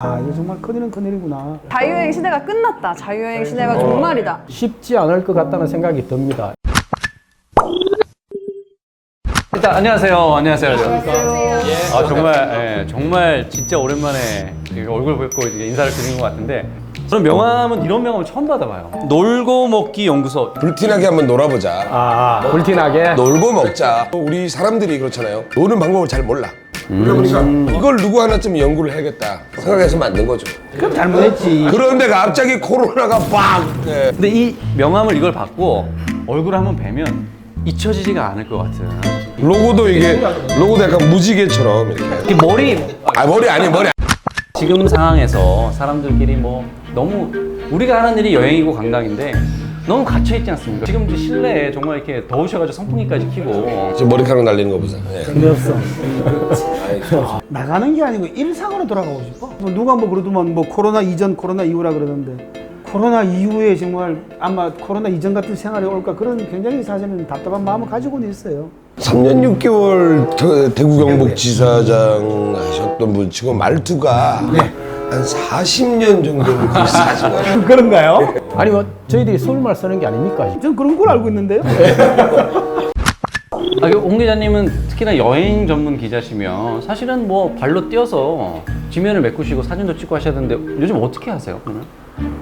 아 이거 정말 큰일은 큰일이구나. 자유여행 시대가 끝났다. 자유여행 시대가 종말이다. 쉽지 않을 것 같다는 생각이 듭니다. 일단 안녕하세요. 안녕하세요. 아 정말 예, 정말 진짜 오랜만에 이렇게 얼굴 뵙고 이제 인사를 드리는 것 같은데 저는 명함은 이런 명함을 처음 받아봐요. 놀고 먹기 연구소. 불티나게 한번 놀아보자. 아, 불티나게. 놀고 먹자. 우리 사람들이 그렇잖아요. 노는 방법을 잘 몰라. 그러니까 이걸 누구 하나쯤 연구를 해야겠다 생각해서 만든 거죠. 그럼 잘못했지. 그런데 갑자기 코로나가 빡! 네. 근데 이 명함을 이걸 받고 얼굴 한번 뵈면 잊혀지지가 않을 것 같은. 로고도 이게 로고도 약간 무지개처럼 이렇게. 이 머리 아 머리 아니 머리. 지금 상황에서 사람들끼리 뭐 너무 우리가 하는 일이 여행이고 관광인데 너무 갇혀 있지 않습니까? 지금 이제 실내에 정말 이렇게 더우셔가지고 선풍기까지 켜고 지금 머리카락 날리는 거 보세요. 예. 근데 없어. 나가는 게 아니고 일상으로 돌아가고 싶어. 뭐 누가 뭐 그러더만 뭐 코로나 이전 코로나 이후라 그러는데 코로나 이후에 정말 아마 코로나 이전 같은 생활이 올까 그런 굉장히 사실은 답답한 마음을 가지고는 있어요. 3년 6개월 대- 대구 경북 지사장 하셨던 분 지금 말투가 한 40년 정도 비슷하신 거예요. 그런가요? 아니, 뭐, 저희들이 서울말 쓰는 게 아닙니까? 전 그런 걸 알고 있는데요. 아, 홍 기자님은 특히나 여행 전문 기자시면 사실은 뭐 발로 뛰어서 지면을 메꾸시고 사진도 찍고 하셔야 되는데 요즘 어떻게 하세요? 그러면?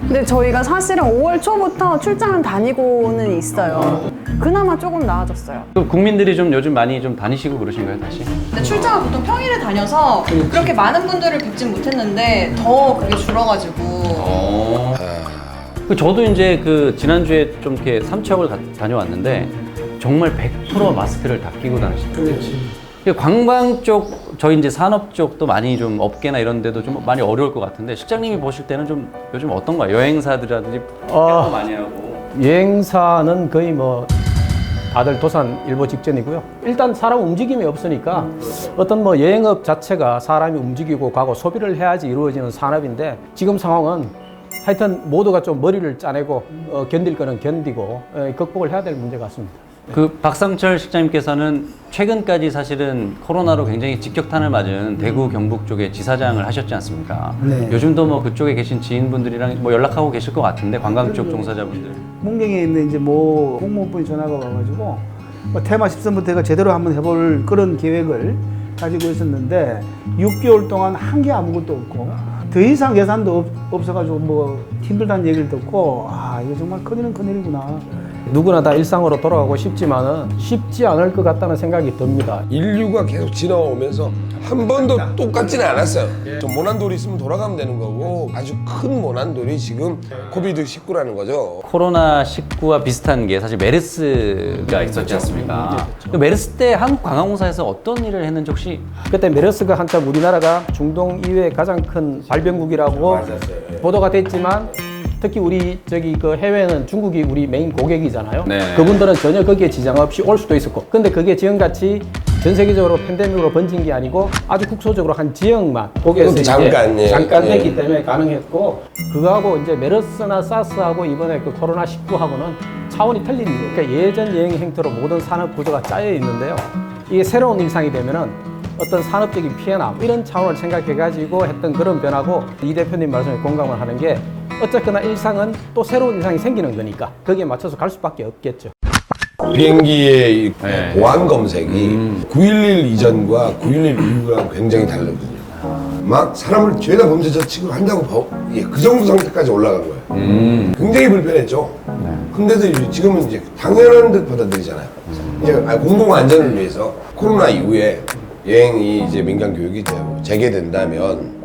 근데 저희가 사실은 5월 초부터 출장을 다니고는 있어요. 그나마 조금 나아졌어요. 그 국민들이 좀 요즘 많이 좀 다니시고 그러신가요, 다시? 근데 출장을 보통 평일에 다녀서 그렇게 많은 분들을 뵙진 못했는데 더 그게 줄어가지고 어. 그 저도 이제 그 지난주에 좀 이렇게 삼척을 가- 다녀왔는데 정말 100% 마스크를 다 끼고 다니시더라고요. 그 관광 쪽, 저희 이제 산업 쪽도 많이 좀 업계나 이런 데도 좀 많이 어려울 것 같은데 실장님이 보실 때는 좀 요즘 어떤가요? 여행사들이라든지 어, 많이 하고. 여행사는 거의 뭐, 다들 도산 일보 직전이고요. 일단 사람 움직임이 없으니까 어떤 뭐 여행업 자체가 사람이 움직이고 가고 소비를 해야지 이루어지는 산업인데 지금 상황은 하여튼 모두가 좀 머리를 짜내고 어, 견딜 거는 견디고 에, 극복을 해야 될 문제 같습니다. 그 박상철 실장님께서는 최근까지 사실은 코로나로 굉장히 직격탄을 맞은 대구 경북 쪽에 지사장을 하셨지 않습니까? 네. 요즘도 뭐 그쪽에 계신 지인분들이랑 뭐 연락하고 계실 것 같은데 관광 쪽 종사자분들. 문경에 있는 이제 뭐 공무원분이 전화가 와가지고 뭐 테마 13부터 가 제대로 한번 해볼 그런 계획을 가지고 있었는데 6개월 동안 한 게 아무것도 없고 더 이상 예산도 없, 없어가지고 뭐 힘들다는 얘기를 듣고 아 이거 정말 큰일은 큰일이구나. 누구나 다 일상으로 돌아가고 싶지만은 쉽지 않을 것 같다는 생각이 듭니다. 인류가 계속 지나오면서 한 번도 똑같지는 않았어요. 좀 모난돌이 있으면 돌아가면 되는 거고 아주 큰 모난돌이 지금 코비드 19라는 거죠. 코로나 19와 비슷한 게 사실 메르스가 있었지 않습니까? 그 메르스 때 한국 관광공사에서 어떤 일을 했는지 혹시 그때 메르스가 한참 우리나라가 중동 이외에 가장 큰 발병국이라고 보도가 됐지만 특히 우리 저기 그 해외는 중국이 우리 메인 고객이잖아요. 네. 그분들은 전혀 거기에 지장 없이 올 수도 있었고, 근데 그게 지금같이 전 세계적으로 팬데믹으로 번진 게 아니고 아주 국소적으로 한 지역만 거기에서 이제 잠깐, 예. 잠깐 예. 했기 때문에 가능했고 그거하고 이제 메르스나 사스하고 이번에 그 코로나 19하고는 차원이 틀린 이유. 그러니까 예전 여행 행태로 모든 산업 구조가 짜여 있는데요. 이게 새로운 일상이 되면은 어떤 산업적인 피해나 이런 차원을 생각해가지고 했던 그런 변화고 이 대표님 말씀에 공감을 하는 게 어쨌거나 일상은 또 새로운 일상이 생기는 거니까 거기에 맞춰서 갈 수밖에 없겠죠. 비행기의 이 네. 보안 검색이 911 이전과 911 이후랑 굉장히 다르거든요. 막 사람을 죄다 범죄자 취급한다고 봐- 예, 그 정도 상태까지 올라간 거예요. 굉장히 불편했죠. 근데도 이제 지금은 이제 당연한 듯 받아들이잖아요. 이제 아, 공공 안전을 위해서 코로나 이후에 여행이 이제 민간 교육이 되- 재개된다면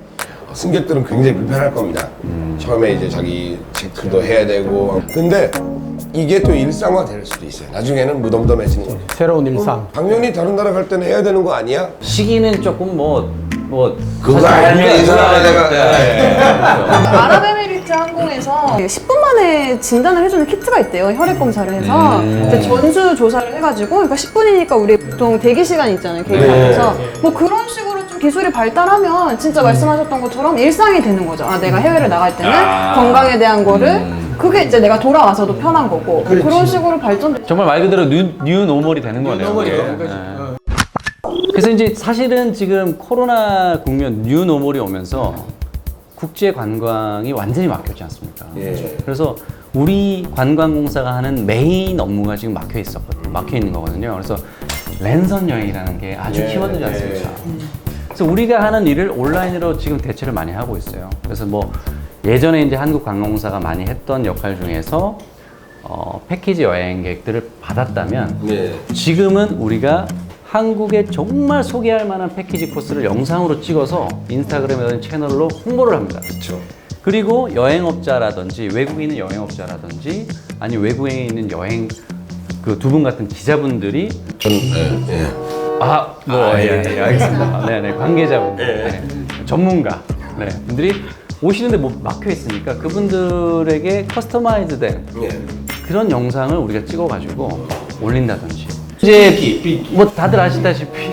승객들은 굉장히 불편할 겁니다. 처음에 이제 자기 체크도 해야 되고. 근데 이게 또 일상화 될 수도 있어요. 나중에는 무덤덤해지는 거죠. 새로운 일상. 당연히 다른 나라 갈 때는 해야 되는 거 아니야? 시기는 조금 뭐, 뭐. 그거 알면 이 알면 내가- 네. 그렇죠. 아랍에미리트 항공에서 10분 만에 진단을 해주는 키트가 있대요. 혈액 검사를 해서 음. 이제 전수 조사를 해가지고 그러니까 10분이니까 우리 보통 대기 시간 있잖아요. 네. 계획하면서 뭐 그런 식으로 좀 기술이 발달하면 진짜 말씀하셨던 것처럼 일상이 되는 거죠. 아 내가 해외를 나갈 때는 아. 건강에 대한 거를 그게 이제 내가 돌아와서도 편한 거고 그런 식으로 발전. 정말 말 그대로 뉴, 뉴 노멀이 되는 거네요. 그게. 네. 그래서 이제 사실은 지금 코로나 국면 뉴 노멀이 오면서 국제 관광이 완전히 막혔지 않습니까? 예. 그래서 우리 관광공사가 하는 메인 업무가 지금 막혀 있었거든요. 막혀 있는 거거든요. 그래서 랜선 여행이라는 게 아주 키워드지 않습니까? 그래서 우리가 하는 일을 온라인으로 지금 대체를 많이 하고 있어요. 그래서 뭐 예전에 이제 한국 관광공사가 많이 했던 역할 중에서 어, 패키지 여행객들을 받았다면 예. 지금은 우리가 한국에 정말 소개할 만한 패키지 코스를 영상으로 찍어서 인스타그램이라든 채널로 홍보를 합니다. 그렇죠. 그리고 여행업자라든지 외국에 있는 여행업자라든지 아니 외국에 있는 여행 그 두 분 같은 기자분들이 전 예. 예. 아, 뭐, 예, 예, 알겠습니다. 네, 네, 관계자분들, 네, 전문가, 네, 분들이 오시는데 뭐 막혀 있으니까 그분들에게 커스터마이즈된 예. 그런 영상을 우리가 찍어가지고 올린다든지. 이제 뭐 다들 아시다시피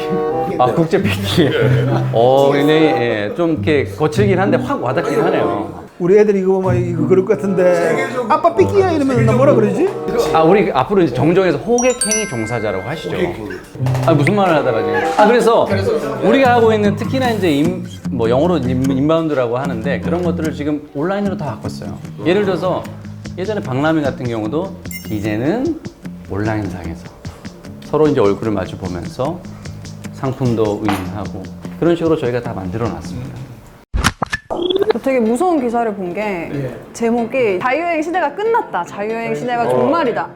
아 국제 피키. 어, 굉장히 예, 좀 이렇게 거칠긴 한데 확 와닿긴 하네요. 우리 애들이 이거 보면 이거 그럴 것 같은데 아빠 삐끼야 이러면 나 뭐라 그러지? 아 우리 앞으로 이제 정정해서 호객행위 종사자라고 하시죠. 아 무슨 말을 하다가 지금. 아 그래서 우리가 하고 있는 특히나 이제 임, 뭐 영어로 임, 인바운드라고 하는데 그런 것들을 지금 온라인으로 다 바꿨어요. 예를 들어서 예전에 박람회 같은 경우도 이제는 온라인상에서 서로 이제 얼굴을 마주 보면서 상품도 의인하고 그런 식으로 저희가 다 만들어 놨습니다. 되게 무서운 기사를 본게 제목이 자유여행 시대가 끝났다. 자유여행 시대가 종말이다.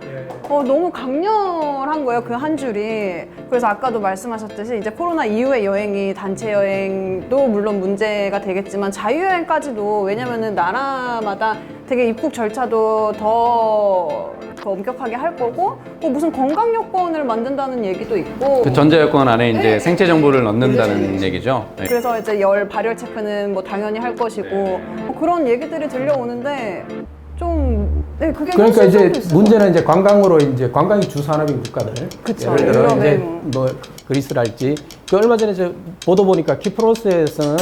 어, 너무 강렬한 거예요. 그 한 줄이. 그래서 아까도 말씀하셨듯이 이제 코로나 이후의 여행이 단체 여행도 물론 문제가 되겠지만 자유여행까지도 왜냐면은 나라마다 되게 입국 절차도 더, 더 엄격하게 할 거고 뭐 무슨 건강 요건을 만든다는 얘기도 있고 그 전자여권 안에 이제 네. 생체 정보를 넣는다는 얘기죠. 네. 그래서 이제 열 발열 체크는 뭐 당연히 할 것이고 뭐 그런 얘기들이 들려오는데 좀 네, 그게 그러니까 이제 문제는 이제 관광으로 이제 관광이 주 산업인 국가들. 그쵸. 예를 들어 유럽에 이제 뭐. 뭐 그리스랄지. 그 얼마 전에 저 보도 보니까 키프로스에서는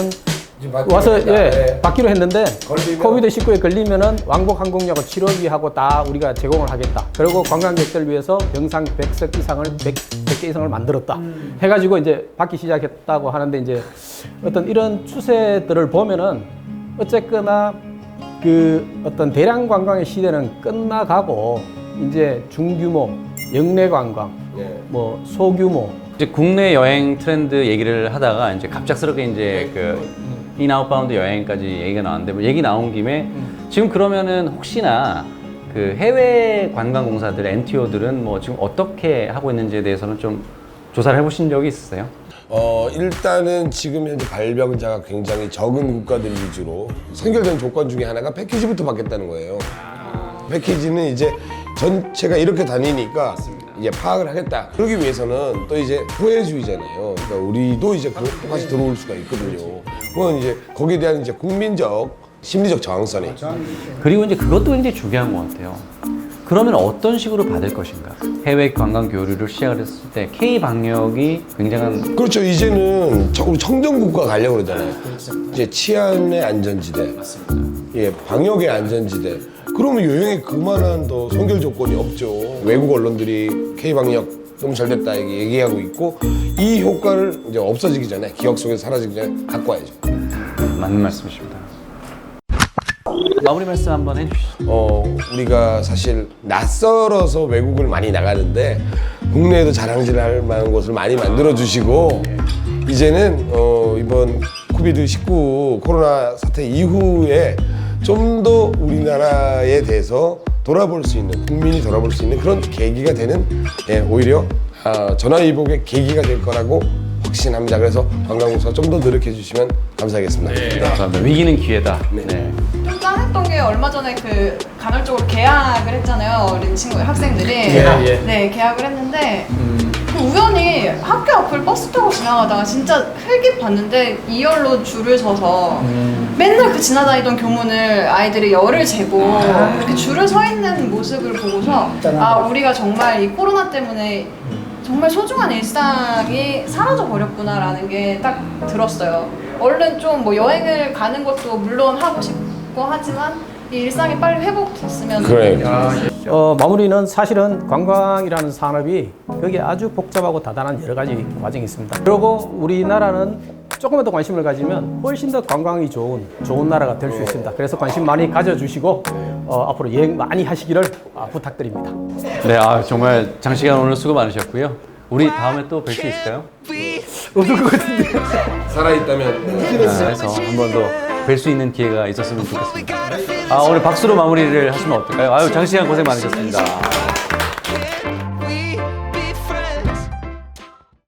와서 했다. 예 예. 받기로 했는데 걸리면- 코비드 19에 걸리면은 왕복 항공료하고 치료비하고 다 우리가 제공을 하겠다. 그리고 관광객들 위해서 영상 100석 이상을 100, 100개 이상을 만들었다. 해가지고 이제 받기 시작했다고 하는데 이제 어떤 이런 추세들을 보면은 어쨌거나 그 어떤 대량 관광의 시대는 끝나가고 이제 중규모 영내 관광, 예. 뭐 소규모 이제 국내 여행 트렌드 얘기를 하다가 이제 갑작스럽게 이제 그 인아웃바운드 여행까지 얘기가 나왔는데 뭐 얘기 나온 김에 지금 그러면은 혹시나 그 해외 관광공사들 NTO들은 뭐 지금 어떻게 하고 있는지에 대해서는 좀 조사를 해보신 적이 있으세요? 어 일단은 지금 현재 발병자가 굉장히 적은 국가들 위주로 선결된 조건 중에 하나가 패키지부터 받겠다는 거예요. 패키지는 이제 전체가 이렇게 다니니까 이제 파악을 하겠다. 그러기 위해서는 또 이제 후회주의잖아요. 그러니까 우리도 이제 그 똑같이 들어올 수가 있거든요. 그건 이제 거기에 대한 이제 국민적 심리적 저항선이 그리고 이제 그것도 굉장히 중요한 것 같아요. 그러면 어떤 식으로 받을 것인가? 해외 관광 교류를 시작을 했을 때 K 방역이 굉장한 그렇죠. 이제는 청- 우리 청정국가 가려고 그러잖아요. 이제 치안의 안전지대, 예, 방역의 안전지대. 그러면 여행에 그만한 더 선결 조건이 없죠. 외국 언론들이 K 방역 너무 잘 됐다 이게 얘기하고 있고 이 효과를 이제 없어지기 전에 기억 속에서 사라지기 전에 갖고 와야죠. 맞는 말씀이십니다. 마무리 말씀 한번 해주시죠. 어, 우리가 사실 낯설어서 외국을 많이 나가는데 국내에도 자랑질할 만한 곳을 많이 만들어 주시고 이제는 어, 이번 코비드 19 코로나 사태 이후에 좀 더 우리나라에 대해서 돌아볼 수 있는 국민이 돌아볼 수 있는 그런 계기가 되는 예, 오히려 아, 전화위복의 계기가 될 거라고 확신합니다. 그래서 관광공사 좀 더 노력해 주시면 감사하겠습니다. 감사합니다. 위기는 기회다. 네. 좀 짠했던 게 얼마 전에 그 간헐적으로 계약을 했잖아요. 어린 친구 학생들이. 예, 예. 네, 계약을 했는데 그 우연히 학교 앞을 버스 타고 지나가다가 진짜 흙이 봤는데 2열로 줄을 서서 맨날 그 지나다니던 교문을 아이들이 열을 재고 그렇게 줄을 서 있는 모습을 보고서 아 우리가 정말 이 코로나 때문에 정말 소중한 일상이 사라져 버렸구나라는 게 딱 들었어요. 얼른 좀 뭐 여행을 가는 것도 물론 하고 싶고 하지만 이 일상이 빨리 회복됐으면 그래요. 어, 마무리는 사실은 관광이라는 산업이 여기 아주 복잡하고 다단한 여러 가지 과정이 있습니다. 그리고 우리나라는 조금만 더 관심을 가지면 훨씬 더 관광이 좋은 좋은 나라가 될 수 있습니다. 그래서 관심 많이 가져주시고 어, 앞으로 여행 많이 하시기를 아, 부탁드립니다. 네, 아, 정말 장시간 오늘 수고 많으셨고요. 우리 다음에 또 뵐 수 있을까요? 없을 것 같은데. 살아있다면 아, 해서 한 번 더 뵐 수 있는 기회가 있었으면 좋겠습니다. 아, 오늘 박수로 마무리를 하시면 어떨까요? 아유, 장시간 고생 많으셨습니다.